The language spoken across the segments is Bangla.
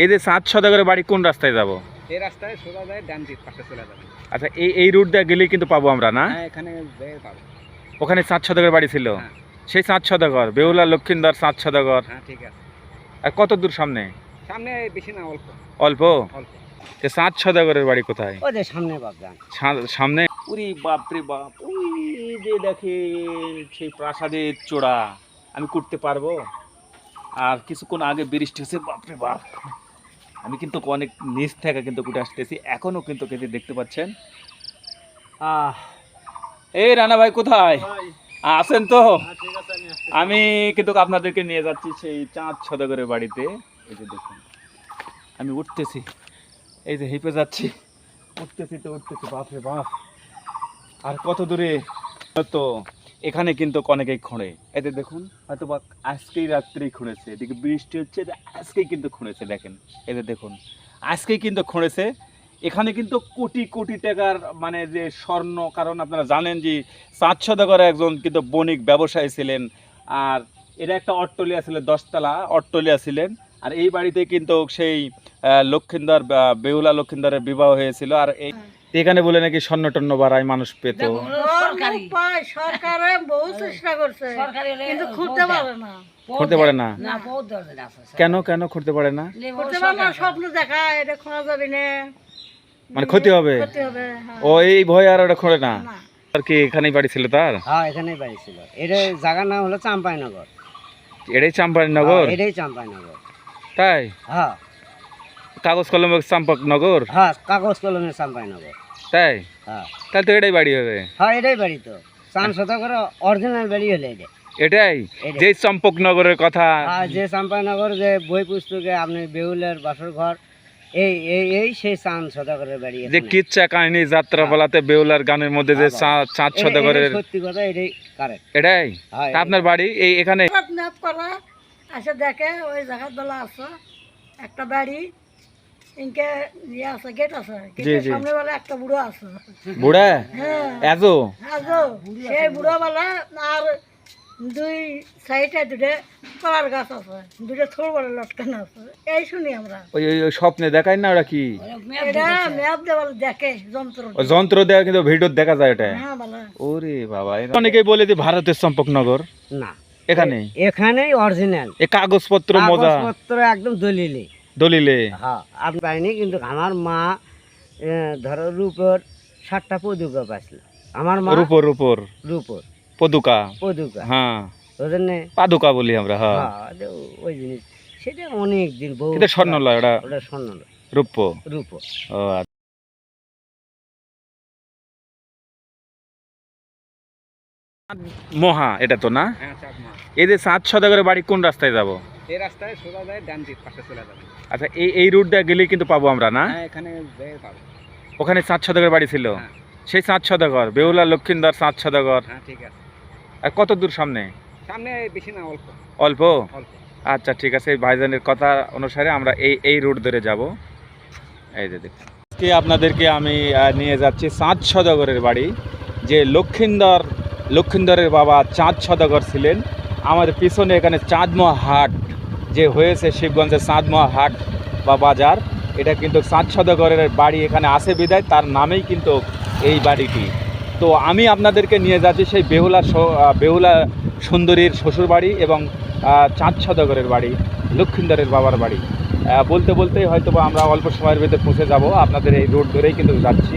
এই যে সাত সদাগরের বাড়ি কোন রাস্তায় যাব? এই রাস্তায় সোজা যায় ডান দিক পাশে চলে যাবে। আচ্ছা এই এই রুট দিয়ে গেলেই কিন্তু পাবো আমরা না? হ্যাঁ এখানে যেয়ে পাবে। ওখানে সাত সদাগরের বাড়ি ছিল? হ্যাঁ। সেই সাত সদাগর বেহুলা লক্ষিন্দর সাত সদাগর হ্যাঁ ঠিক আছে। আর কত দূর সামনে? সামনে বেশি না অল্প। অল্প? অল্প। যে সাত সদাগরের বাড়ি কোথায়? ওই যে সামনে বাপজান সা- সামনে? উরি বাপরে বাপ ওই যে দেখেন সেই প্রাসাদের চূড়া। আমি করতে পারব? আর কিছুক্ষণ আগে বৃষ্টি হচ্ছে বাপরে বাপ। আমি কিন্তু অনেক নিচ থেকে কিন্তু কুটে আসতেছি। এখনও কিন্তু কেটে দেখতে পাচ্ছেন। আহ এই রানা ভাই কোথায়? আছেন তো? আমি কিন্তু আপনাদেরকে নিয়ে যাচ্ছি সেই চাঁদ সদাগরের বাড়িতে। এই যে দেখুন আমি উঠতেছি। এই যে হেঁপে যাচ্ছি। উঠতেছি তো উঠতেছি। বাপরে বাপ। আর কত দূরে? তো এখানে কিন্তু অনেকেই খোঁড়ে। এতে দেখুন হয়তো বা আজকেই রাত্রেই খুঁড়েছে, এদিকে বৃষ্টি হচ্ছে যে আজকেই কিন্তু খুঁড়েছে, দেখেন। এতে দেখুন, আজকেই কিন্তু খুঁড়েছে। এখানে কিন্তু কোটি কোটি টাকার মানে যে স্বর্ণ, কারণ আপনারা জানেন যে চাঁদ সদাগর একজন কিন্তু বণিক ব্যবসায়ী ছিলেন, আর এটা একটা অট্টলিয়া ছিল, দশতলা অট্টলিয়া ছিলেন, আর এই বাড়িতে কিন্তু সেই লক্ষিন্দর বেহুলা লক্ষিন্দরের বিবাহ হয়েছিল, আর এই এখানে বলে নাকি স্বর্ণ টন্ন বাড়ায় মানুষ পেত। সরকারি। সরকারে। বহু চেষ্টা করছে কিন্তু খুঁজতে পারে না। করতে পারে না? না বহুত ধরনের আছে কেন কেন করতে পারে না? করতে পারে না স্বপ্ন দেখা এটা খোঁজা যাবে না। মানে ক্ষতি হবে? হ্যাঁ। ও এই ভয় আর ওটা খোঁড়ে না? না। আর কি এখানেই বাড়ি ছিল তার? হ্যাঁ এখানেই বাড়ি ছিল। এটা জায়গার নাম হলো চাম্পাইনগর। এটাই চাম্পানগর হ্যাঁ, এটাই চাম্পাইনগর। তাই? হ্যাঁ। কাগজ কলম চাম্পকনগর হ্যাঁ কাগজ কলমের চাম্পাইনগর তাই? হ্যাঁ। তাহলে তো এটাই বাড়ি হবে। হ্যাঁ এটাই বাড়ি তো। চান শতকর অরিজিনাল বাড়ি হলো এটা। এটাই? এটাই। যে চম্পকনগরের কথা। আর যে চাম্পাইনগর যে বই পুস্তকে আপনি বেহুলের বাসর ঘর এই এই এই সেই চান সদাগরের বাড়ি যে। কিচ্ছা কাহিনী যাত্রা বলাতে বেউলার গানের মধ্যে যে হ্যাঁ, চাঁদ এ- সদাগরের এটাই সত্যি কথা এটাই কারেক্ট এটাই? হ্যাঁ আপনার বাড়ি এই এখানে? করা এসে দেখে ওই জায়গার দলা আছে একটা বাড়ি। ইনকে ইয়ে আছে গেট আছে। গেটের সামনে বেলা একটা বুড়ো আছে। বুড়া? হ্যাঁ। এজো সেই বুড়ো বেলা আর দুই সাইডে দুটো কলার গাছ আছে দুটো থোড় বড় লটকানো আছে। এই শুনি আমরা। ওই ওই- ওই স্বপ্নে দেখায় না ওরা কি? এটা ম্যাপ দেওয়ার দেখে যন্ত্র যন্ত্র দেওয়া কিন্তু ভিডিও দেখা যায় এটা হ্যাঁ বলা। ওরে বাবা অনেকেই বলে যে ভারতের চম্পকনগর। না। এখানে এখানেই অরিজিনাল এ কাগজপত্র মজা। কাগজপত্র একদম দলিলে দলিলে। হ্যাঁ আপনি পাইনি কিন্তু আমার মা ধরো রূপর সাতটা পদুকা পাইছিল। আমার মা রূপর রূপর। রূপর। পদুকা। পদুকা। হ্যাঁ। পাদুকা বলি আমরা হ্যাঁ। হ্যাঁ ওই জিনিস। সেটা অনেক দিন বহু এটা স্বর্ণ লয় ওটা ওটা স্বর্ণ নয়, রূপ্য রূপর ও আচ্ছা। মহা এটা তো না? হ্যাঁ এই যে সাত সদাগরের বাড়ি কোন রাস্তায় যাব? এই রাস্তায় সোজা যায় ডান দিক পাশে চলে যাবে। আচ্ছা এই এই রুট দিয়ে গেলেই কিন্তু পাবো আমরা না? হ্যাঁ এখানে যেয়ে পাবে। ওখানে সাত সদাগরের বাড়ি ছিল? হ্যাঁ। সেই সাত সদাগর বেহুলা লক্ষিন্দর সদাগর হ্যাঁ ঠিক আছে। আর কত দূর সামনে? সামনে বেশি না অল্প। অল্প? অল্প। আচ্ছা ঠিক আছে এই ভাইজানের কথা অনুসারে আমরা এই এই রুট ধরে যাব। এই যে দেখুন। আজকে আপনাদেরকে আমি আহ, নিয়ে যাচ্ছি চাঁদ সদাগরের বাড়ি। যে লক্ষিন্দর লক্ষিন্দরের বাবা চাঁদ সদাগর ছিলেন। আমাদের পিছনে এখানে চাঁদমোয়া হাট। যে হয়েছে শিবগঞ্জের চাঁদমোয়া হাট বা বাজার, এটা কিন্তু চাঁদ সদাগরের বাড়ি এখানে আছে বিদায়, তার নামেই কিন্তু এই বাড়িটি। তো আমি আপনাদেরকে নিয়ে যাচ্ছি সেই বেহুলা বেহুলা সুন্দরীর শ্বশুর বাড়ি এবং চাঁদ সদাগরের বাড়ি, লক্ষিন্দরের বাবার বাড়ি। বলতে বলতেই হয়তো বা আমরা অল্প সময়ের ভিতরে পৌঁছে যাব, আপনাদের এই রোড ধরেই কিন্তু যাচ্ছি।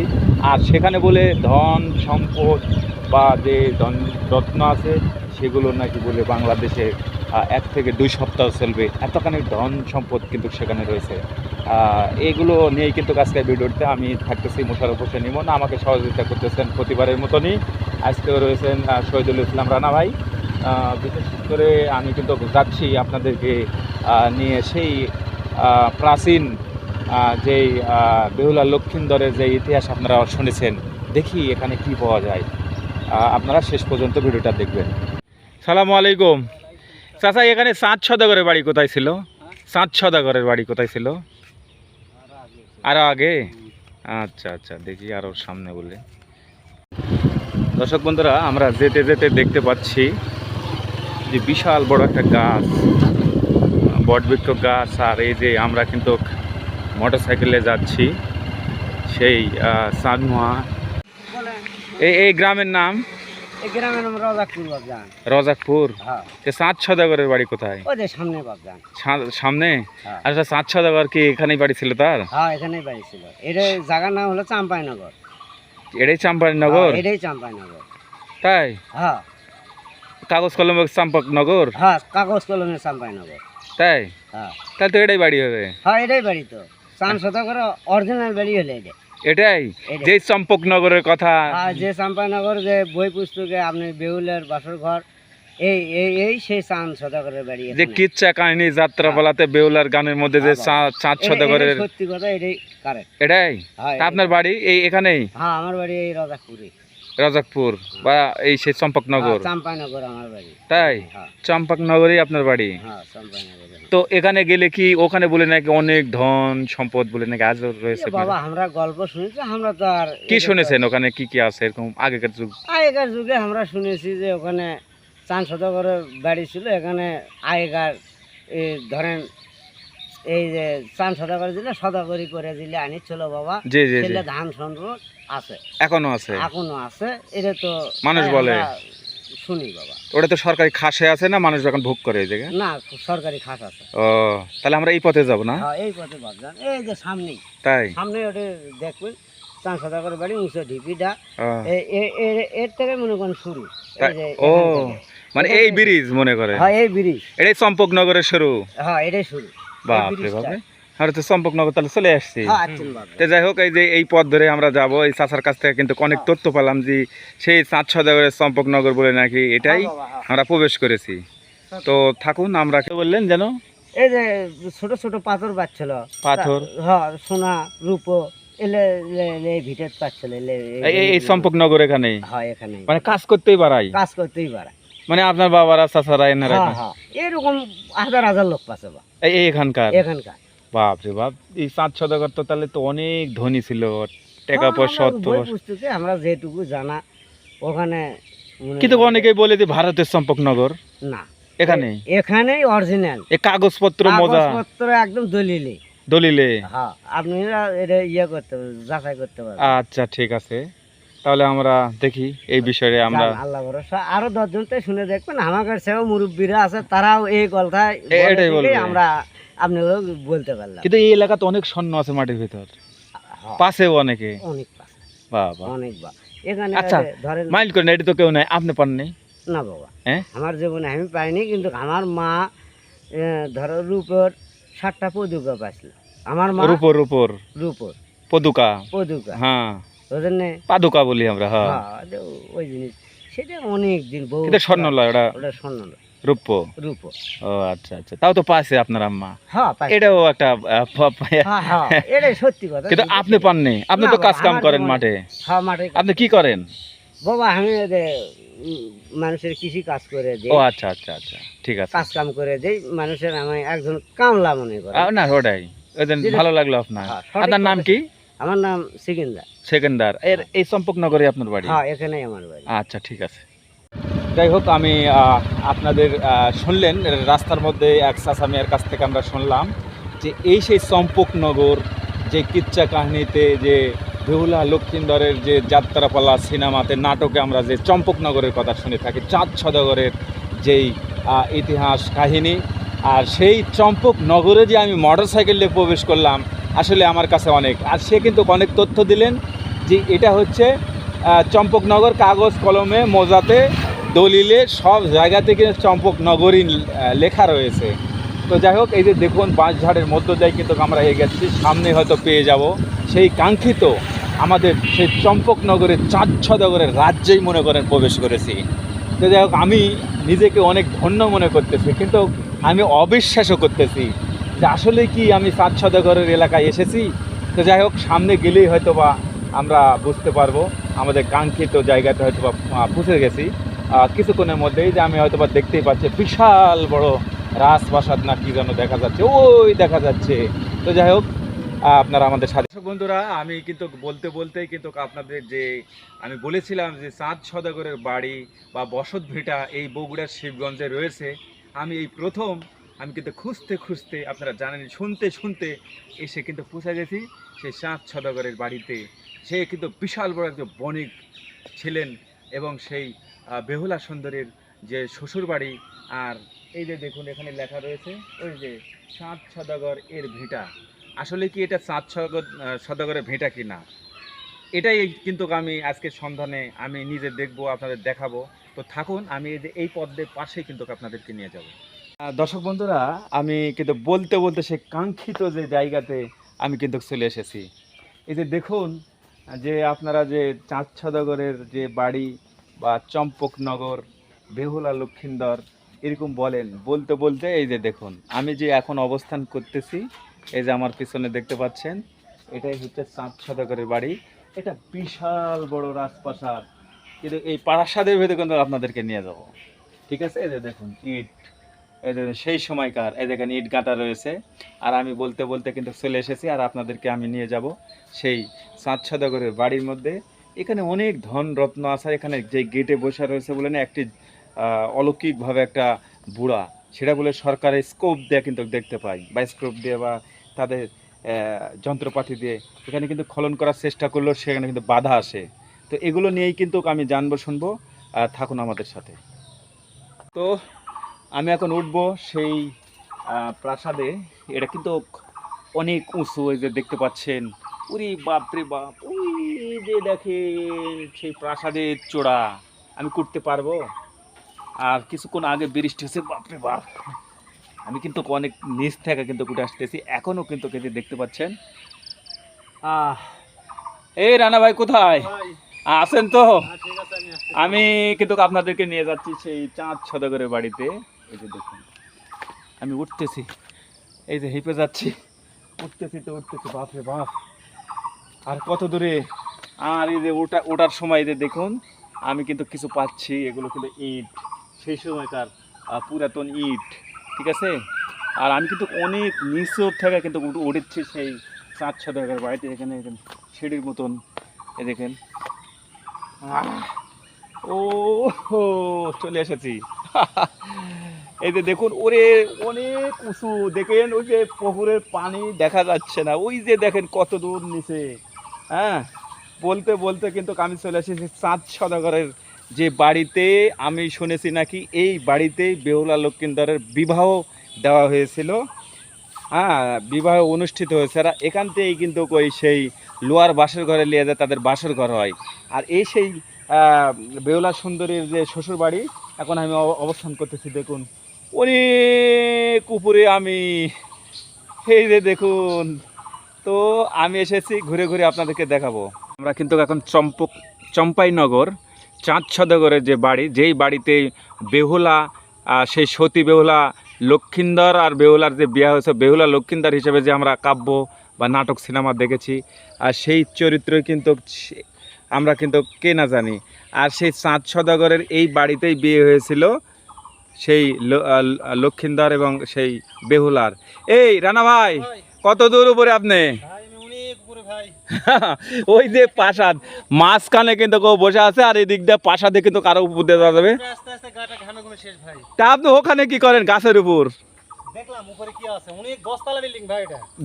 আর সেখানে বলে ধন, সম্পদ বা যে ধন রত্ন আছে, সেগুলো নাকি বলে বাংলাদেশে এক থেকে দুই সপ্তাহ চলবে। এতখানি ধন সম্পদ কিন্তু সেখানে রয়েছে। আহ, এইগুলো নিয়েই কিন্তু আজকে ভিডিওতে আমি থাকতেছি মোশারফ হোসেন ইমন। আমাকে সহযোগিতা করতেছেন প্রতিবারের মতনই। আজকেও রয়েছেন শহীদুল ইসলাম রানা ভাই। বিশেষ করে আমি কিন্তু যাচ্ছি আপনাদেরকে নিয়ে সেই প্রাচীন যেই বেহুলা লক্ষিন্দরের যে ইতিহাস আপনারা শুনেছেন দেখি এখানে কি পাওয়া যায়। আপনারা শেষ পর্যন্ত ভিডিওটা দেখবেন। সালামু আলাইকুম। চাচা, এখানে সাত সদাগরের বাড়ি কোথায় ছিল? সাত সদাগরের বাড়ি কোথায় ছিল? আরও আগে? আচ্ছা আচ্ছা দেখি আরও সামনে বলে। দর্শক বন্ধুরা, আমরা যেতে যেতে দেখতে পাচ্ছি যে বিশাল বড় একটা গাছ বটবৃক্ষ গাছ, আর এই যে আমরা কিন্তু মোটর সাইকেলে যাচ্ছি, সেই চাঁদমোয়া এই এই গ্রামের নাম গ্রামের নাম রাজাপুর বাবজান রজাকপুর? হ্যাঁ। সদাগরের বাড়ি কোথায়? ওই যে সামনে বাবজান সামনে? হ্যাঁ। আচ্ছা চাঁদ সদাগর কি এখানেই বাড়ি ছিল তার? হ্যাঁ এখানেই বাড়ি ছিল। এটা জায়গার নাম হলো চাম্পাইনগর। এটাই চাম্পানগর হ্যাঁ, এটাই চাম্পাইনগর। তাই? হ্যাঁ। কাগজ কলম চাম্পকনগর হ্যাঁ কাগজ কলমের চাম্পাইনগর। তাই? হ্যাঁ। তাহলে তো এটাই বাড়ি হবে। হ্যাঁ এটাই বাড়ি তো। চান শতকর অরিজিনাল বাড়ি হলে এটা। এটাই? যে চম্পকনগরের কথা। যে যে নগর যে বই পুস্তকে আপনি বেহুলের বাসর ঘর এই এই এই সেই শতকরের বাড়ি যে। কিচ্ছা কাহিনী যাত্রাপালাতে গানের মধ্যে যে হ্যাঁ, চাঁদ সদাগরের সত্যি কথা এটাই কারেক্ট এটাই? হ্যাঁ আপনার বাড়ি এই এখানেই? হ্যাঁ আমার বাড়ি এই রাজাপুরে। রাজাকপুর বা এই সেই চম্পকনগর। আমার বাড়ি। তাই? হ্যাঁ। চম্পকনগরই আপনার বাড়ি? হ্যাঁ তো এখানে গেলে কি ওখানে বলে নাকি অনেক ধন সম্পদ বলে নাকি আজও রয়েছে বাবা আমরা গল্প শুনেছি আমরা তো আর কি শুনেছেন ওখানে? কি কি আছে এরকম আগেকার যুগ? আগেকার যুগে আমরা শুনেছি যে ওখানে চান শতকরের বাড়ি ছিল এখানে আগেকার ধরেন এই যে চান সদা করে দিলে শতকরি করে দিলে আনি ছিল বাবা। জি জি জি। ছেলে ধান সংগ্রহ আছে। এখনও আছে? এখনও আছে। এটা তো মানুষ বলে। শুনি বাবা। ওটা তো সরকারি খাসে আছে না? মানুষ এখন ভোগ করে এই জায়গায়? না সরকারি খাস আছে। ও তাহলে আমরা এই পথে যাব না? হ্যাঁ এই পথে ভাবছেন এই যে সামনেই। তাই? সামনে ওটা দেখবেন চান শতকর বাড়ি উঁচু ঢিপিটা। ও, এ- এ- এ- এর থেকে মনে করেন শুরু। এই যে ও এখান থেকে। মানে এই ব্রিজ মনে করে? হ্যাঁ এই ব্রিজ। এটাই চম্পকনগরের শুরু। হ্যাঁ এটাই শুরু। বাপ রে ব্রিজটা। বাপরে। আর তো চম্পকনগর তাহলে চলে আসছি। হ্যাঁ আচ্ছা তো যাই হোক এই যে এই পথ ধরে আমরা যাব এই চাচার কাছ থেকে কিন্তু অনেক হ্যাঁ। তথ্য পেলাম যে সেই চাঁদ সদাগরের চম্পকনগর বলে নাকি এটাই হ্যাঁ। আমরা প্রবেশ করেছি। তো থাকুন আমরা কি বললেন যেন? এই যে ছোট ছোট পাথর পাচ্ছিল। পাথর? হ্যাঁ সোনা রূপো এই এই চম্পকনগর এখানে মানে কাজ করতেই বাড়াই কাজ করতেই পারে মানে আপনার বাবারা চাচারা এনারা হ্যাঁ হ্যাঁ। এরকম হাজার হাজার লোক পাচ্ছে বা। এই এই এখানকার? এখানকার। বাপ রে বাপ এই চাঁদ সদাগর তো তাহলে তো অনেক ধনী ছিল টাকা হ্যাঁ, পয়সা অর্থ আমরা যেটুকু জানা ওখানে কিন্তু অনেকেই বলে যে ভারতের চম্পকনগর না। এখানে? এখানেই অরিজিনাল এ কাগজপত্র মজা। কাগজপত্র একদম দলিলে। দলিলে? হ্যাঁ আপনারা এটা ইয়ে করতে যাচাই করতে পারবেন। আচ্ছা ঠিক আছে। তাহলে আমরা দেখি এই বিষয়ে আমরা আল্লাহ ভরসা। আরও দশজন তো শুনে দেখবেন আমার কাছেও মুরব্বীরা আছে তারাও এই এটাই বলবে। আমরা আপনাকেও বলতে পারলাম। কিন্তু এই এলাকাতে অনেক স্বর্ণ আছে মাটির ভিতর। হ্যাঁ, পাশেও অনেকে। অনেক বাবা। অনেক বা এখানে আচ্ছা, মাইন্ড করেন এটি তো কেউ নাই আপনি পাননি? না বাবা। হ্যাঁ? আমার জীবনে আমি পাইনি কিন্তু আমার মা ধরো রূপর সাতটা পদুকা পাইছিল। আমার মা রূপর রূপর। রূপর। পদুকা। পদুকা। হ্যাঁ। পাদুকা বলি আমরা হ্যাঁ। হ্যাঁ ওই জিনিস। সেটা অনেক দিন বহু কিন্তু স্বর্ণ লয় ওটা ওটা স্বর্ণ রূপ? রূপ। ও আচ্ছা আচ্ছা। তাও তো পাশে আপনার আম্মা। হ্যাঁ এটাও একটা হ্যাঁ সত্যি কথা। কিন্তু আপনি পাননি? আপনি তো কাজ কাম করেন মাঠে। হ্যাঁ মাঠে আপনি কি করেন? বাবা আমি মানুষের কৃষি কাজ করে দিই। ও আচ্ছা আচ্ছা আচ্ছা। ঠিক আছে। কাজ কাম করে দিই। মানুষের আমি একজন কামলা মনে করে। না ওটাই। ভালো লাগল আপনার। আপনার নাম কি? আমার নাম সিকিন্দা সেকেন্দার। এর এই চম্পকনগরে আপনার বাড়ি? হ্যাঁ এখানেই আমার বাড়ি। আচ্ছা ঠিক আছে। যাই হোক আমি আহ, আপনাদের আহ, শুনলেন রাস্তার মধ্যে এক চাষা মেয়ের কাছ থেকে আমরা শুনলাম যে এই সেই চম্পকনগর যে কিচ্ছা কাহিনীতে যে বেহুলা লক্ষ্মীন্দরের যে যাত্রাপালা সিনেমাতে নাটকে আমরা যে চম্পকনগরের কথা শুনে থাকি চাঁদ সদাগরের যেই আহ, ইতিহাস কাহিনী আর সেই চম্পকনগরে যে আমি মোটর সাইকেল নিয়ে প্রবেশ করলাম আসলে আমার কাছে অনেক। আর সে কিন্তু অনেক তথ্য দিলেন যে এটা হচ্ছে চম্পকনগর কাগজ কলমে মোজাতে, দলিলে সব জায়গা থেকে চম্পকনগরী লেখা রয়েছে। তো যাই হোক, এই যে দেখুন, বাঁশঝাড়ের মধ্য দিয়ে কিন্তু আমরা এগিয়ে গেছি সামনে হয়তো পেয়ে যাব। সেই কাঙ্ক্ষিত আমাদের সেই চম্পকনগরের চাঁদ ছদগরের রাজ্যেই মনে করেন প্রবেশ করেছি। তো যাই হোক, আমি নিজেকে অনেক ধন্য মনে করতেছি, কিন্তু আমি অবিশ্বাসও করতেছি যে আসলে কি আমি চাঁদ ছদগরের এলাকায় এসেছি? তো যাই হোক, সামনে গেলেই হয়তো বা আমরা বুঝতে পারব। আমাদের কাঙ্ক্ষিত জায়গাতে হয়তো বা পৌঁছে গেছি। কিছুক্ষণের মধ্যেই যে আমি হয়তো বা দেখতেই পাচ্ছি বিশাল বড় রাজপ্রাসাদ না কি যেন দেখা যাচ্ছে। ওই দেখা যাচ্ছে। তো যাই হোক আপনারা আমাদের সাথে বন্ধুরা, আমি কিন্তু বলতে বলতেই কিন্তু আপনাদের যে আমি বলেছিলাম যে চাঁদ সদাগরের বাড়ি বা বসত ভিটা এই বগুড়ার শিবগঞ্জে রয়েছে। আমি এই প্রথম আমি কিন্তু খুঁজতে খুঁজতে আপনারা জানেন, শুনতে শুনতে এসে কিন্তু পৌঁছে গেছি সেই চাঁদ সদাগরের বাড়িতে। সে কিন্তু বিশাল বড় একজন বণিক ছিলেন এবং সেই বেহুলা সুন্দরীর যে শ্বশুর বাড়ি আর এই যে দেখুন এখানে লেখা রয়েছে, ওই যে চাঁদ সদাগর এর ভিটা। আসলে কি এটা চাঁদ সদাগর সদাগরের ভিটা কি না? এটাই কিন্তু আমি আজকে সন্ধানে আমি নিজে দেখব, আপনাদের দেখাবো। তো থাকুন, আমি এই যে এই পদ্মের পাশেই কিন্তু আপনাদেরকে নিয়ে যাব। দর্শক বন্ধুরা, আমি কিন্তু বলতে বলতে সে কাঙ্ক্ষিত যে জায়গাতে আমি কিন্তু চলে এসেছি। এই যে দেখুন, যে আপনারা যে চাঁদ সদাগরের যে বাড়ি বা চম্পকনগর, বেহুলা, লক্ষিন্দর, এরকম বলেন, বলতে বলতে এই যে দেখুন, আমি যে এখন অবস্থান করতেছি, এই যে আমার পিছনে দেখতে পাচ্ছেন, এটাই হচ্ছে চাঁদ সদাগরের বাড়ি। এটা বিশাল বড় রাজপ্রাসাদ। কিন্তু এই প্রাসাদের ভেতরে কিন্তু আপনাদেরকে নিয়ে যাব। ঠিক আছে? এই যে দেখুন, ইট। সেই সময়কার, এই দেখেন ইট গাঁটা রয়েছে। আর আমি বলতে বলতে কিন্তু চলে এসেছি আর আপনাদেরকে আমি নিয়ে যাব সেই চাঁদ সদাগরের বাড়ির মধ্যে। এখানে অনেক ধন রত্ন আছে এখানে যে গেটে বসে রয়েছে বলে না একটি অলৌকিকভাবে একটা বুড়া, সেটা বলে সরকারের স্কোপ দিয়ে কিন্তু দেখতে পাই। বা স্কোপ দিয়ে বা তাদের যন্ত্রপাতি দিয়ে এখানে কিন্তু খলন করার চেষ্টা করলেও সেখানে কিন্তু বাধা আসে। তো এগুলো নিয়েই কিন্তু আমি জানব, শুনব থাকুন আমাদের সাথে। তো আমি এখন উঠবো সেই প্রাসাদে। এটা কিন্তু অনেক উঁচু ওই যে দেখতে পাচ্ছেন। উরি বাপরে বাপ ওই যে দেখেন সেই প্রাসাদের চূড়া। আমি করতে পারব? আর কিছুক্ষণ আগে বৃষ্টি হচ্ছে বাপরে বাপ। আমি কিন্তু অনেক নিচ থেকে কিন্তু কুটে আসতেছি এখনও কিন্তু কিন্তু দেখতে পাচ্ছেন। আহ এই রানা ভাই কোথায়? আছেন তো? আমি কিন্তু আপনাদেরকে নিয়ে যাচ্ছি সেই চাঁদ সদাগরের বাড়িতে। এই যে দেখুন, আমি উঠতেছি। এই যে হেঁপে যাচ্ছি। উঠতেছি তো, উঠতেছি বাপরে বাপ। আর কত দূরে? আর এই যে ওটা ওঠার সময় যে দেখুন, আমি কিন্তু কিছু পাচ্ছি, এগুলো কিন্তু ইট। সেই সময়কার পুরাতন ইট, ঠিক আছে? আর আমি কিন্তু অনেক নিচু থেকে কিন্তু উঠেছি সেই চাঁদ সদাগরের বাড়িতে, এখানে এখানে সিঁড়ির মতন এ দেখেন। ও চলে এসেছি। এই যে দেখুন, ওরে অনেক উঁচু। দেখেন ওই যে পুকুরের পানি দেখা যাচ্ছে না। ওই যে দেখেন কত দূর নিচে। হ্যাঁ? বলতে বলতে কিন্তু আমি চলে এসেছি চাঁদ সদাগরের যে বাড়িতে। আমি শুনেছি নাকি এই বাড়িতেই বেহুলা লক্ষ্মীন্দরের বিবাহ দেওয়া হয়েছিল। হ্যাঁ বিবাহ অনুষ্ঠিত হয়েছে। আর এখান থেকেই কিন্তু ওই সেই লোয়ার বাসর ঘরে নিয়ে যায়, তাদের বাসর ঘর হয়। আর এই সেই বেহুলা সুন্দরীর যে শ্বশুর বাড়ি এখন আমি অব- অবস্থান করতেছি, দেখুন। অনেক উপরে আমি। এই যে দেখুন, তো আমি এসেছি ঘুরে ঘুরে আপনাদেরকে দেখাবো। আমরা কিন্তু এখন চম্পক, চম্পাইনগর চাঁদ সদাগরের যে বাড়ি, যেই বাড়িতে বেহুলা সেই সতী বেহুলা লক্ষিন্দর আর বেহুলার যে বিয়ে হয়েছে, বেহুলা লক্ষিন্দর হিসেবে যে আমরা কাব্য বা নাটক সিনেমা দেখেছি, আর সেই চরিত্রই কিন্তু আমরা কিন্তু কে না জানি। আর সেই চাঁদ সদাগরের এই বাড়িতেই বিয়ে হয়েছিল সেই লক্ষিন্দর এবং সেই বেহুলার। এই রানা ভাই কত দূর উপরে আপনি? ওই যে প্রাসাদ মাঝখানে কিন্তু কেউ বসে আছে আর এই দিক দিয়ে প্রাসাদে কিন্তু কারও উপর দিয়ে যাওয়া যাবে। তা আপনি ওখানে কি করেন গাছের উপর?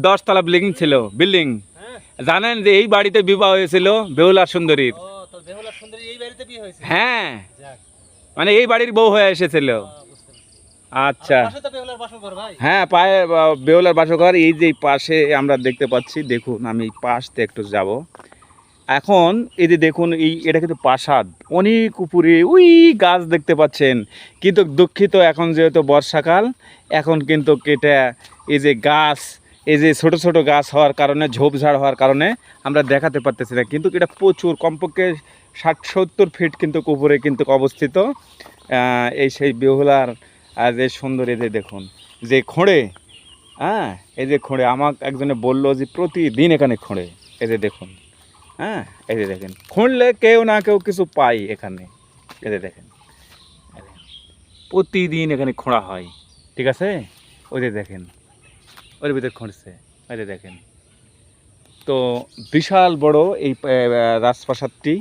দশতলা বিল্ডিং ছিল বিল্ডিং। হ্যাঁ। জানেন যে এই বাড়িতে বিবাহ হয়েছিল বেহুলা সুন্দরীর। হ্যাঁ। মানে এই বাড়ির বউ হয়ে এসেছিল। আচ্ছা। হ্যাঁ পায়ে বেহুলার বাসঘর এই যে পাশে আমরা দেখতে পাচ্ছি দেখুন আমি এই পাশ দিয়ে একটু যাব। এখন এই যে দেখুন এই এটা কিন্তু প্রাসাদ। অনেক উপরে ওই গাছ দেখতে পাচ্ছেন। কিন্তু দুঃখিত এখন যেহেতু বর্ষাকাল এখন কিন্তু কেটে এই যে গাছ এই যে ছোট ছোট গাছ হওয়ার কারণে ঝোপঝাড় হওয়ার কারণে আমরা দেখাতে পারতেছি না। কিন্তু এটা প্রচুর কমপক্ষে ষাট সত্তর ফিট কিন্তু উপরে কিন্তু অবস্থিত এই সেই বেহুলার আর যে সুন্দর এই যে দেখুন, যে খোঁড়ে হ্যাঁ এই যে খোঁড়ে, আমাকে একজনে বলল যে প্রতিদিন এখানে খোঁড়ে, এই যে দেখুন হ্যাঁ এই যে দেখেন, খুঁড়লে কেউ না কেউ কিছু পাই এখানে, এই যে দেখেন প্রতিদিন এখানে খোঁড়া হয়, ঠিক আছে? ওই যে দেখেন, ওর ভিতরে খুঁড়ছে ওই যে দেখেন। তো বিশাল বড় এই রাজপ্রাসাদটি,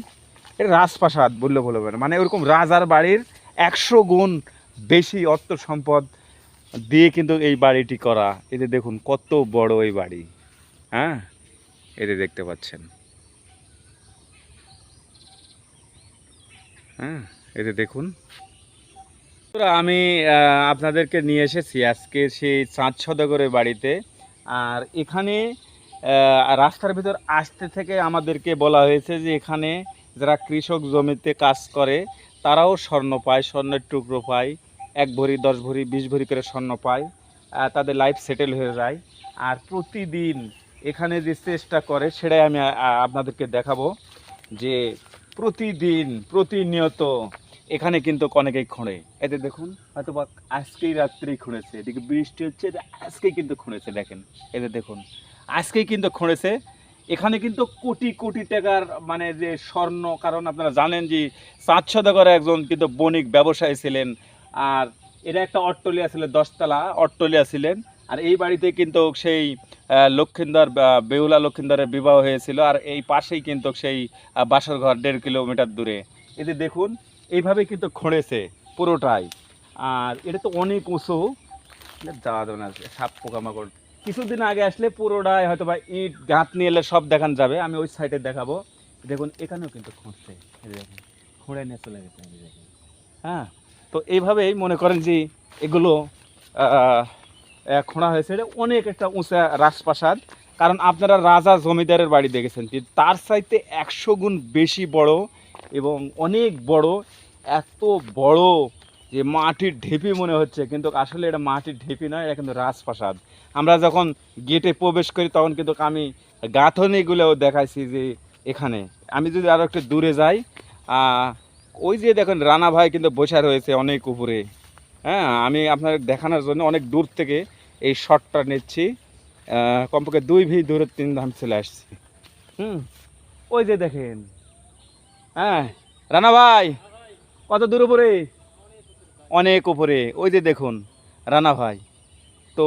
এটা রাজপ্রাসাদ বললে বলবে না মানে ওরকম রাজার বাড়ির একশো গুণ বেশি অর্থ সম্পদ দিয়ে কিন্তু এই বাড়িটি করা। এতে দেখুন, কত বড় এই বাড়ি। হ্যাঁ? এতে দেখতে পাচ্ছেন। হ্যাঁ? এতে দেখুন। আমি আপনাদেরকে নিয়ে এসেছি আজকে সেই চাঁদ সদাগরের বাড়িতে। আর এখানে রাস্তার ভিতর আসতে থেকে আমাদেরকে বলা হয়েছে যে এখানে যারা কৃষক জমিতে কাজ করে, তারাও স্বর্ণ পায়, স্বর্ণের টুকরো পায়। এক ভরি, দশ ভরি, বিশ ভরি করে স্বর্ণ পায় তাদের লাইফ সেটেল হয়ে যায়। আর প্রতিদিন এখানে যে চেষ্টা করে, সেটাই আমি আপনাদেরকে দেখাবো যে প্রতিদিন, প্রতিনিয়ত এখানে কিন্তু অনেকেই খোঁড়ে। এতে দেখুন হয়তো বা আজকেই রাত্রেই খুঁড়েছে, এদিকে বৃষ্টি হচ্ছে আজকেই কিন্তু খুঁড়েছে, দেখেন। এতে দেখুন, আজকেই কিন্তু খুঁড়েছে। এখানে কিন্তু কোটি কোটি টাকার মানে যে স্বর্ণ, কারণ আপনারা জানেন যে চাঁদ সদাগর একজন কিন্তু বণিক ব্যবসায়ী ছিলেন আর এটা একটা অট্টলিয়া ছিল দশতলা অট্টলিয়া ছিলেন আর এই বাড়িতে কিন্তু সেই লক্ষিন্দর বেহুলা লক্ষিন্দরের বিবাহ হয়েছিল। আর এই পাশেই কিন্তু সেই বাসর ঘর দেড় কিলোমিটার দূরে। এতে দেখুন, এইভাবে কিন্তু খড়েছে পুরোটাই। আর এটা তো অনেক উঁচু। যাওয়া যাবে না, সাপ পোকামাকড়। কিছুদিন আগে আসলে পুরোটাই হয়তো বা ইট, গাঁত নিয়ে এলে সব দেখান যাবে। আমি ওই সাইডে দেখাবো। দেখুন, এখানেও কিন্তু দেখুন, খুঁড়ে নিয়ে চলে গেছে। হ্যাঁ? তো এইভাবেই মনে করেন যে এগুলো খোঁড়া হয়েছে। এটা অনেক একটা উঁচা রাজপ্রাসাদ। কারণ আপনারা রাজা জমিদারের বাড়ি দেখেছেন তার চাইতে একশো গুণ বেশি বড় এবং অনেক বড়, এত বড় যে মাটির ঢেপি মনে হচ্ছে। কিন্তু আসলে এটা মাটির ঢেপি নয়, এটা কিন্তু রাজপ্রাসাদ। আমরা যখন গেটে প্রবেশ করি, তখন কিন্তু আমি গাঁথনিগুলোও দেখাইছি যে এখানে। আমি যদি আরও একটু দূরে যাই ওই যে দেখুন, রানা ভাই কিন্তু বসে রয়েছে অনেক উপরে। হ্যাঁ আমি আপনাদের দেখানোর জন্য অনেক দূর থেকে এই শটটা নিচ্ছি। কমপক্ষে দুই ভি দূরে তিন ধাম চলে আসছি। হুম, ওই যে দেখেন। হ্যাঁ রানা ভাই, কত দূর উপরে? অনেক উপরে। ওই যে দেখুন, রানা ভাই। তো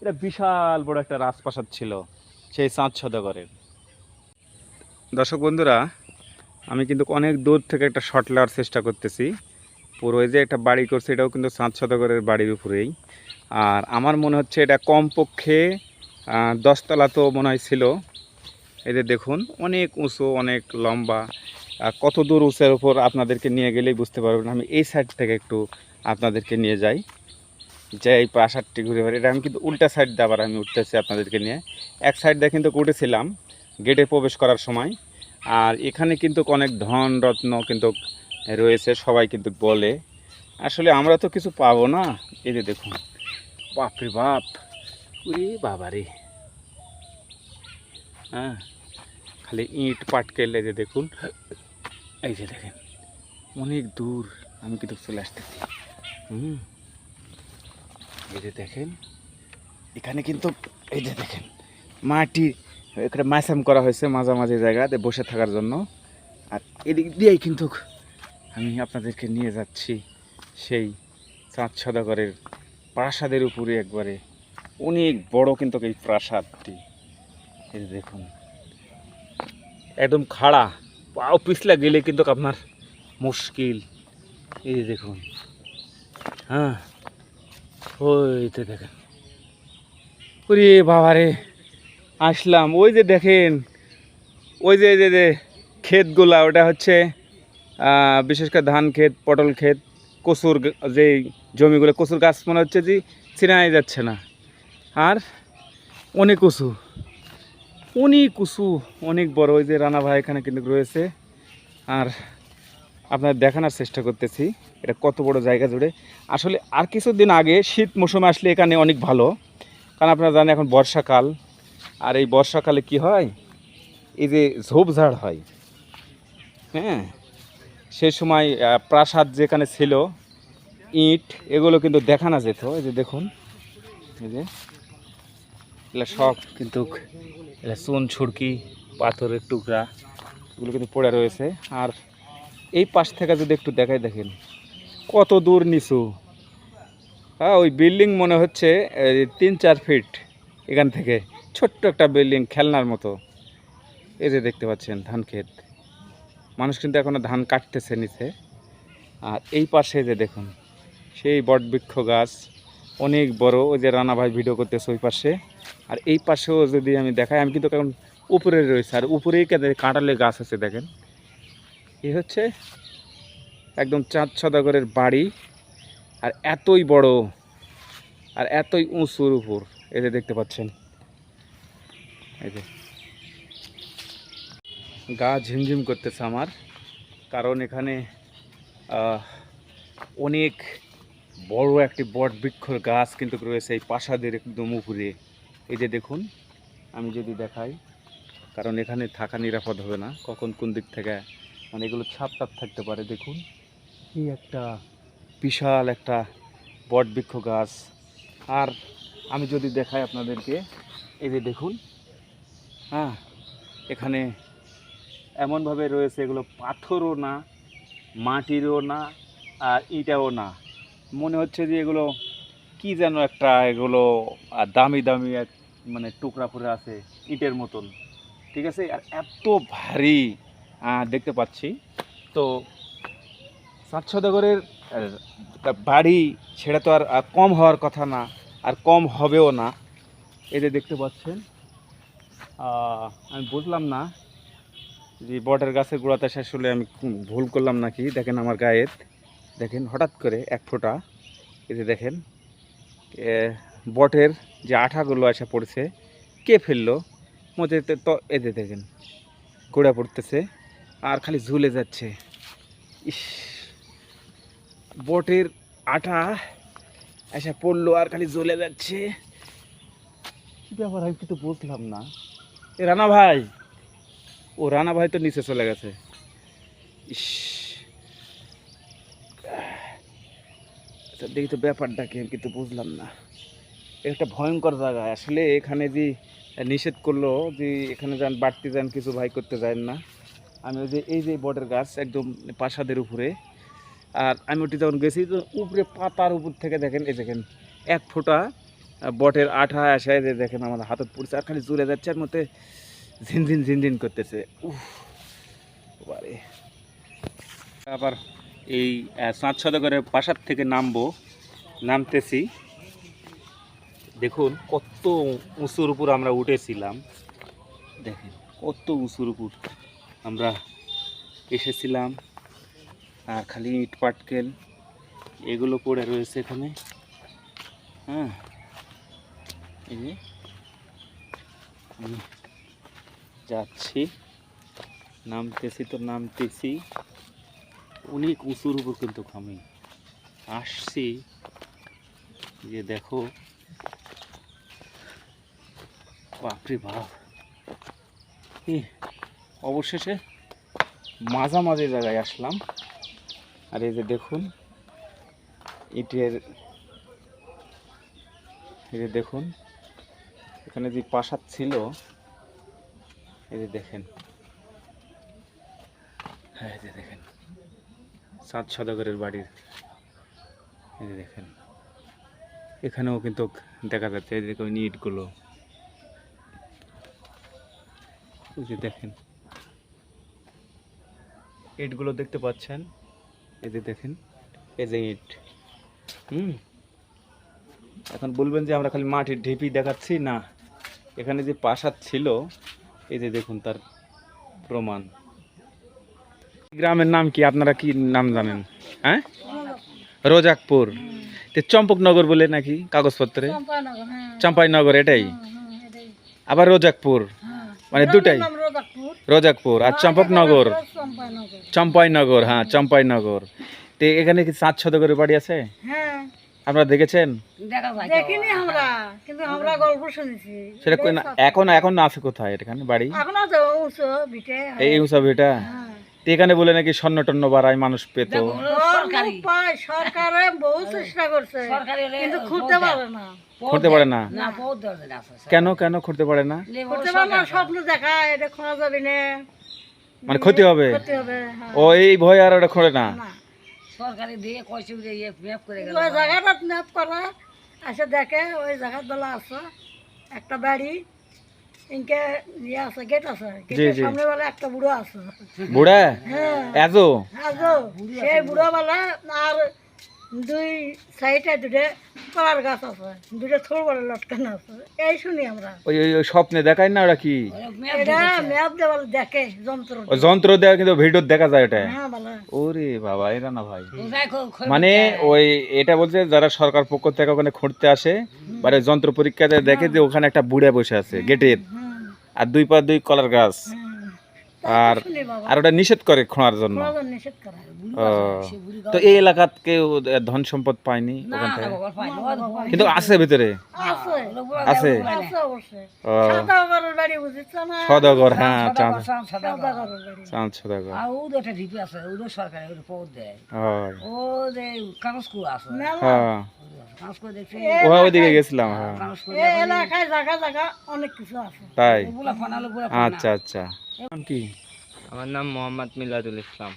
এটা বিশাল বড় একটা রাজপ্রাসাদ ছিল, সেই চাঁদ সদাগরের দর্শক বন্ধুরা আমি কিন্তু অনেক দূর থেকে একটা শট নেওয়ার চেষ্টা করতেছি। পুরো যে একটা বাড়ি করছে, এটাও কিন্তু চাঁদ শতকরের বাড়ির উপরেই। আর আমার মনে হচ্ছে এটা কমপক্ষে দশতলা তো মনে হয় ছিল। এই যে দেখুন, অনেক উঁচু, অনেক লম্বা কত দূর উঁচের উপর আপনাদেরকে নিয়ে গেলেই বুঝতে পারবেন। আমি এই সাইড থেকে একটু আপনাদেরকে নিয়ে যাই। যে এই প্রাসাদটি ঘুরে বেড়ে এটা আমি কিন্তু উল্টা সাইড দিয়ে আবার আমি উঠতেছি আপনাদেরকে নিয়ে। এক সাইড দিয়ে কিন্তু উঠেছিলাম গেটে প্রবেশ করার সময়। আর এখানে কিন্তু অনেক ধন রত্ন কিন্তু রয়েছে, সবাই কিন্তু বলে। আসলে আমরা তো কিছু পাবো না। এই যে দেখুন, বাপরে বাপ। উরে বাবারে। হ্যাঁ খালি ইট পাটকেল এই যে দেখুন, এই যে দেখেন, অনেক দূর আমি কিন্তু চলে আসতেছি। হুম, এই যে দেখেন, এখানে কিন্তু, এই যে দেখেন মাটি এখানে মাছাম করা হয়েছে মাঝামাঝি জায়গাতে বসে থাকার জন্য। আর এদিক দিয়েই কিন্তু আমি আপনাদেরকে নিয়ে যাচ্ছি সেই চাঁদ সদাগরের প্রাসাদের উপরে একবারে। অনেক বড় কিন্তু এই প্রাসাদটি। দেখুন, একদম খাড়া, পাও পিছলা গেলে কিন্তু আপনার মুশকিল। এই দেখুন হ্যাঁ ওইতে দেখেন। ওরে বাবারে! আসলাম। ওই যে দেখেন, ওই যে যে যে ক্ষেতগুলা, ওটা হচ্ছে বিশেষ করে ধান ক্ষেত, পটল ক্ষেত, কচুর যে জমিগুলো, কচুর গাছ মনে হচ্ছে যে চিনাই যাচ্ছে না। আর অনেক উঁচু অনেক উঁচু অনেক বড়। ওই যে রানা ভাই এখানে কিন্তু রয়েছে। আর আপনার দেখানোর চেষ্টা করতেছি, এটা কত বড় জায়গা জুড়ে। আসলে আর কিছুদিন আগে শীত মৌসুমে আসলে এখানে অনেক ভালো। কারণ আপনারা জানেন এখন বর্ষাকাল আর এই বর্ষাকালে কি হয়? এই যে ঝোপঝাড় হয়। হ্যাঁ? সে সময় প্রাসাদ যেখানে ছিল, ইট, এগুলো কিন্তু দেখানো যেত। এই যে দেখুন, এই যে, এগুলো সব কিন্তু চুন ছুড়কি পাথরের টুকরা, এগুলো কিন্তু পড়ে রয়েছে। আর এই পাশ থেকে যদি একটু দেখাই দেখেন, কত দূর নিচু। হ্যাঁ ওই বিল্ডিং মনে হচ্ছে তিন চার ফিট এখান থেকে। ছোট্ট একটা বিল্ডিং খেলনার মতো। এই যে দেখতে পাচ্ছেন, ধান ক্ষেত। মানুষ কিন্তু এখনও ধান কাটতেছে নিচে। আর এই পাশে যে দেখুন, সেই বটবৃক্ষ গাছ, অনেক বড়। ওই যে রানা ভাই ভিডিও করতেছে ওই পাশে। আর এই পাশেও যদি আমি দেখাই, আমি কিন্তু এখন উপরে রয়েছে। আর উপরেই কেটে কাঁটালে গাছ আছে, দেখেন। এই হচ্ছে একদম চাঁদ সদাগরের বাড়ি। আর এতই বড়, আর এতই উঁচুর উপর। এই যে দেখতে পাচ্ছেন। এই যে। গা ঝিমঝিম করতেছে আমার, কারণ এখানে অনেক বড় একটি বট বৃক্ষর গাছ কিন্তু রয়েছে এই প্রাসাদের একদম উপরে। এই যে দেখুন, আমি যদি দেখাই, কারণ এখানে থাকা নিরাপদ হবে না, কখন কোন দিক থেকে মানে এগুলো ছাপ টাপ থাকতে পারে, দেখুন। কি একটা বিশাল একটা বট বৃক্ষ গাছ। আর আমি যদি দেখাই আপনাদেরকে, এই যে দেখুন হ্যাঁ এখানে এমনভাবে রয়েছে, এগুলো পাথরও না, মাটিরও না, আর ইটাও না। মনে হচ্ছে যে এগুলো কি যেন একটা এগুলো দামি দামি এক মানে টুকরা পরে আছে ইটের মতন। ঠিক আছে? আর এত ভারী দেখতে পাচ্ছি। তো সাত বাড়ি সেটা তো আর কম হওয়ার কথা না, আর কম হবেও না। যে দেখতে পাচ্ছেন আমি বুঝলাম না যে বটের গাছের গোড়াতে শেষ হলে আমি ভুল করলাম নাকি? দেখেন আমার গায়ের। দেখেন, হঠাৎ করে এক ফোঁটা। যে দেখেন বটের যে আঠাগুলো এসে পড়ছে, কে ফেলল? মধ্যে তো যে দেখেন, গোড়া পড়তেছে আর খালি ঝুলে যাচ্ছে। ইস, বটের আঠা এসে পড়ল আর খালি জ্বলে যাচ্ছে। কি ব্যাপার, আমি কিন্তু বুঝলাম না। এ রানা ভাই, ও রানা ভাই তো নিচে চলে গেছে। ইস। আচ্ছা দেখি তো ব্যাপারটা কি কিন্তু বুঝলাম না। একটা ভয়ঙ্কর জায়গা। আসলে এখানে যে নিষেধ করল, যে এখানে যান, বাড়তি যান, কিছু ভাই করতে যান না। আমি ওই যে, এই যে বটের গাছ একদম প্রাসাদের উপরে। আর আমি ওটি যখন গেছি উপরে পাতার উপর থেকে দেখেন, এই দেখেন, এক ফোঁটা বটের আঠা আসে যে দেখেন আমার হাতত পড়ছে, আর খালি জুড়ে যাচ্ছে, আর মধ্যে ঝিনঝিন ঝিনঝিন করতেছে। বারে আবার এই সাত সদগরের প্রাসাদ থেকে নামবো, নামতেছি। দেখুন, কত উঁচুর উপর আমরা উঠেছিলাম। দেখেন, কত উঁচুর উপর আমরা এসেছিলাম। আর খালি ইট পাটকেল, এগুলো পড়ে রয়েছে এখানে। হ্যাঁ। যাচ্ছি। নামতেছি তো নামতেছি। অনেক উঁচুর উপর কিন্তু আমি আসছি। যে দেখো। বাপরে বাপ। অবশেষে মাঝামাঝি জায়গায় আসলাম। আর এই যে দেখুন, ইটের এই যে দেখুন এখানে যে প্রাসাদ ছিল, এই যে দেখেন। হ্যাঁ এই যে দেখেন। সাত সদাগরের বাড়ির, এই যে দেখেন। এখানেও কিন্তু দেখা যাচ্ছে, এই দেখুন ইটগুলো। এই যে দেখেন। ইটগুলো দেখতে পাচ্ছেন? এই যে দেখেন। এই যে ইট। হুম? এখন বলবেন যে আমরা খালি মাটির ঢিপি দেখাচ্ছি? না। এখানে যে প্রাসাদ ছিল এই যে দেখুন তার প্রমাণ। গ্রামের নাম কি? আপনারা কি নাম জানেন? হ্যাঁ? রোজাকপুর। চম্পকনগর বলে নাকি কাগজপত্রে? হ্যাঁ। চম্পাইনগর এটাই। আবার রোজাকপুর। হ্যাঁ। মানে দুটাই? রোজাকপুর। রোজাকপুর আর চম্পকনগর। চম্পাইনগর হ্যাঁ চম্পাইনগর। তো এখানে কি সাত শতকের বাড়ি আছে? হ্যাঁ। আপনারা দেখেছেন? দেখিনি আমরা কিন্তু আমরা গল্প শুনেছি। সেটা কই না এখন এখন আছে কোথায় এখানে বাড়ি? এখন আছে উঁচু ভিটে এই এটা হ্যাঁ। এখানে বলে নাকি স্বর্ণ টন্ন বাড়ায় মানুষ পেত। সরকারে। বহু চেষ্টা করছে কিন্তু খুঁজতে পারে না। করতে পারে না? না বহুত দরজা আছে কেন কেন করতে পারে না? করতে পারে না স্বপ্ন দেখায় এটা খোঁড়া যাবে না। মানে ক্ষতি হবে? করতে হবে হ্যাঁ। ও এই ভয় আর ওটা খোলে না? না। সরকারি দিয়ে কয়েছে যে ইয়ে ম্যাপ করে গেল। ওই জায়গাটা ম্যাপ করা। এসে দেখে ওই জায়গার বেলা আছে একটা বাড়ি ইনকে ইয়ে আছে গেট আছে। গেটের সামনে বেলা একটা বুড়ো আছে। বুড়া? হ্যাঁ। এজো? আজো সেই বুড়ো। বেলা আর দুই সাইডে দুটো কলার গাছ আছে দুটো থোড় বড় লটকানো আছে। এই শুনি আমরা। ওই ওই স্বপ্নে দেখায় না ওরা কি? এটা ম্যাপ দেওয়ার দেখে যন্ত্র ও যন্ত্র দেওয়া কিন্তু ভিডিও দেখা যায় এটা হ্যাঁ ভালো ওরে বাবা এরা না ভাই। মানে ওই এটা বলছে যারা সরকার পক্ষ থেকে ওখানে খুঁড়তে আসে মানে যন্ত্র পরীক্ষাতে দেখে যে ওখানে একটা বুড়ে বসে আছে গেটের। আর দুই পা দুই কলার গাছ। হুম আর আর ওটা নিষেধ করে খোঁড়ার জন্য। তো এই এলাকাত কেউ ধন সম্পদ পায়নি ওখান থেকে? কিন্তু আছে ভিতরে? আছে। সদাগর হ্যাঁ চাঁদ। সদাগর দেয়। হয়। হ্যাঁ গেছিলাম হ্যাঁ। কাগজ করে এই এলাকায় জায়গা জায়গা অনেক কিছু আছে। তাই? বুলা ফানালো বুলা আচ্ছা আচ্ছা। নাম কি? আমার নাম মোহাম্মদ মিলাদুল ইসলাম।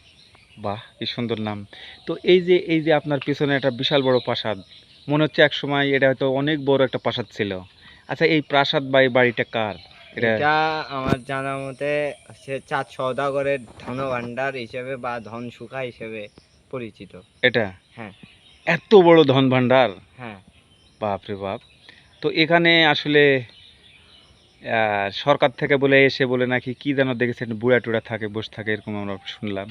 বাহ কি সুন্দর নাম। তো এই যে এই যে আপনার পিছনে একটা বিশাল বড় প্রাসাদ মনে হচ্ছে এক সময় এটা হয়তো অনেক বড় একটা প্রাসাদ ছিল। আচ্ছা এই প্রাসাদ বা এই বাড়িটা কার? এটা আমার জানা মতে সে চাঁদ সৌদাগরের ধন ভাণ্ডার হিসেবে বা ধন সুখা হিসেবে পরিচিত। এটা? হ্যাঁ। এত বড় ধন ভাণ্ডার হ্যাঁ। বাপরে বাপ। তো এখানে আসলে সরকার থেকে বলে এসে বলে নাকি কি যেন দেখেছেন বুড়া টুড়া থাকে বসে থাকে এরকম আমরা শুনলাম।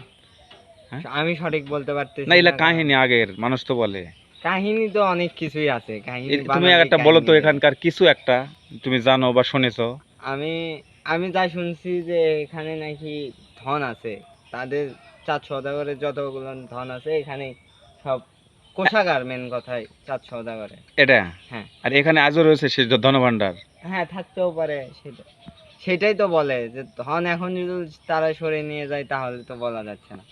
আমি সঠিক বলতে পারতেছি না এলা কাহিনী আগের মানুষ তো বলে। কাহিনী তো অনেক কিছুই আছে কাহিনী তুমি একটা বলো তো এখানকার কিছু একটা তুমি জানো বা শুনেছো? আমি আমি যা শুনছি যে এখানে নাকি ধন আছে তাদের চাঁদ সৌদাগরের যতগুলো ধন আছে এখানে সব কোষাগার মেন কথাই চাঁদ সৌদাগরে এটা? হ্যাঁ। আর এখানে আজও রয়েছে সে ধনভাণ্ডার। হ্যাঁ থাকতেও পারে সেটা। সেটাই তো বলে যে ধন এখন যদি তারা সরে নিয়ে যায় তাহলে তো বলা যাচ্ছে না।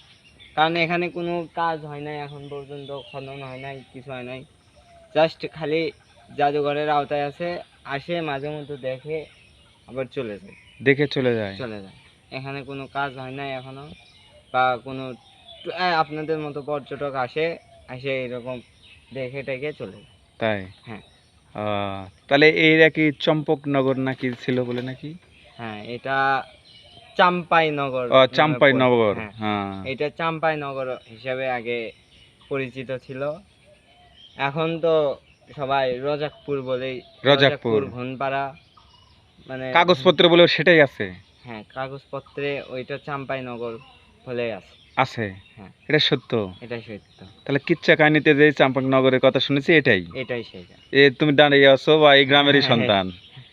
কারণ এখানে কোনো কাজ হয় নাই এখন পর্যন্ত খনন হয় নাই কিছু হয় নাই। জাস্ট খালি জাদুঘরের আওতায় আছে আসে মাঝে মধ্যে দেখে আবার চলে যায়। দেখে চলে যায়। চলে যায়। এখানে কোনো কাজ হয় নাই এখনও বা কোনো আপনাদের মতো পর্যটক আসে আসে এরকম দেখে টেকে চলে যায়। তাই? হ্যাঁ। তাহলে এইটা কি চম্পকনগর নাকি ছিল বলে নাকি? হ্যাঁ এটা চাম্পাই নগর ও চাম্পাই নগর হ্যাঁ। হ্যাঁ। এটা চাম্পাই নগর হিসাবে আগে পরিচিত ছিল। এখন তো সবাই রজাকপুর বলেই রজাকপুর। ঘুনপাড়া মানে কাগজপত্র বলে সেটাই আছে। হ্যাঁ কাগজপত্রে ওইটা চাম্পাই নগর বলে আছে। আছে। হ্যাঁ। এটা সত্য? এটাই সত্য। তাহলে কিচ্ছা কাহিনীতে যে চাম্পকনগরের কথা শুনেছি এটাই? এটাই সেটা। এ তুমি দাঁড়িয়ে আছো বা এই গ্রামেরই হ্যাঁ, সন্তান?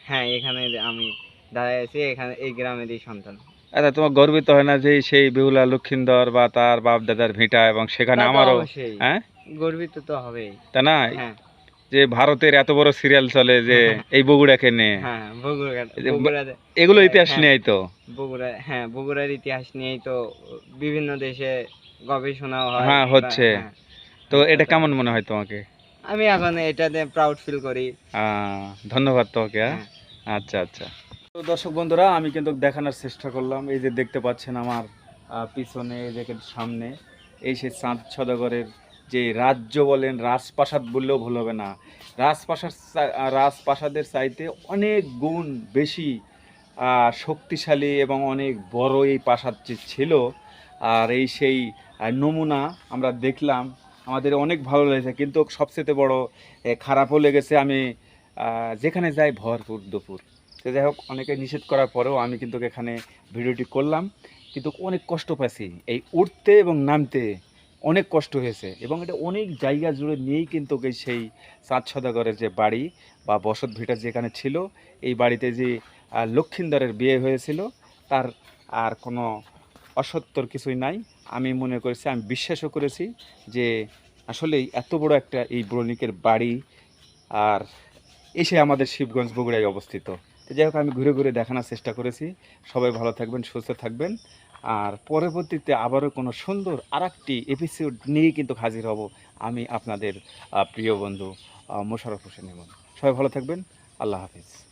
হ্যাঁ এখানে আমি দাঁড়ায় আছি এখানে এই গ্রামেরই সন্তান। আচ্ছা তোমার গর্বিত হয় না যে সেই বেহুলা লক্ষিন্দর বা তার বাপ দাদার ভিটা এবং সেখানে আমারও হ্যাঁ? গর্বিত তো হবেই। তা না? হ্যাঁ। যে ভারতের এত বড় সিরিয়াল চলে যে এই বগুড়াকে নিয়ে হ্যাঁ যে এগুলো ইতিহাস হ্যাঁ। নিয়েই তো বগুড়া হ্যাঁ বগুড়ার ইতিহাস নিয়েই তো বিভিন্ন দেশে গবেষণা হয় হ্যাঁ, হচ্ছে। হ্যাঁ। তো এটা কেমন মনে হয় তোমাকে আমি এখন এটা এটাতে প্রাউড ফিল করি আহ, ধন্যবাদ তোমাকে হ্যাঁ? হ্যাঁ। আচ্ছা আচ্ছা তো দর্শক বন্ধুরা আমি কিন্তু দেখানোর চেষ্টা করলাম এই যে দেখতে পাচ্ছেন আমার আহ, পিছনে এই দেখেন সামনে এই সেই চাঁদ সদাগরের যে রাজ্য বলেন, রাজপ্রাসাদ বললেও ভুল হবে না। রাজপ্রাসাদ রাজপ্রাসাদের চাইতে অনেক গুণ বেশি শক্তিশালী এবং অনেক বড় এই প্রাসাদ ছিল। আর এই সেই নমুনা আমরা দেখলাম, আমাদের অনেক ভালো লেগেছে। কিন্তু সবচেয়ে বড় খারাপও লেগেছে, আমি যেখানে যাই ভরপুর দুপুর। তো যাই হোক, অনেকে নিষেধ করার পরেও আমি কিন্তু এখানে ভিডিওটি করলাম। কিন্তু অনেক কষ্ট পাইছি এই উঠতে এবং নামতে। অনেক কষ্ট হয়েছে এবং এটা অনেক জায়গা জুড়ে নিয়েই কিন্তু সেই চাঁদ সদাগরের যে বাড়ি বা বসত ভিটা যেখানে ছিল, এই বাড়িতে যে লক্ষিন্দরের বিয়ে হয়েছিল, তার আর কোনো অসত্যর কিছুই নাই। আমি মনে করেছি, আমি বিশ্বাসও করেছি যে আসলেই এত বড় একটা এই ব্রণিকের বাড়ি আর এসে আমাদের শিবগঞ্জ বগুড়ায় অবস্থিত। তো যাই হোক, আমি ঘুরে ঘুরে দেখানোর চেষ্টা করেছি। সবাই ভালো থাকবেন, সুস্থ থাকবেন। আর পরবর্তীতে আবারও কোনো সুন্দর আর একটি এপিসোড নিয়ে কিন্তু হাজির হব আমি আপনাদের প্রিয় বন্ধু মোশারফ হোসেন ইমন। সবাই ভালো থাকবেন। আল্লাহ হাফিজ।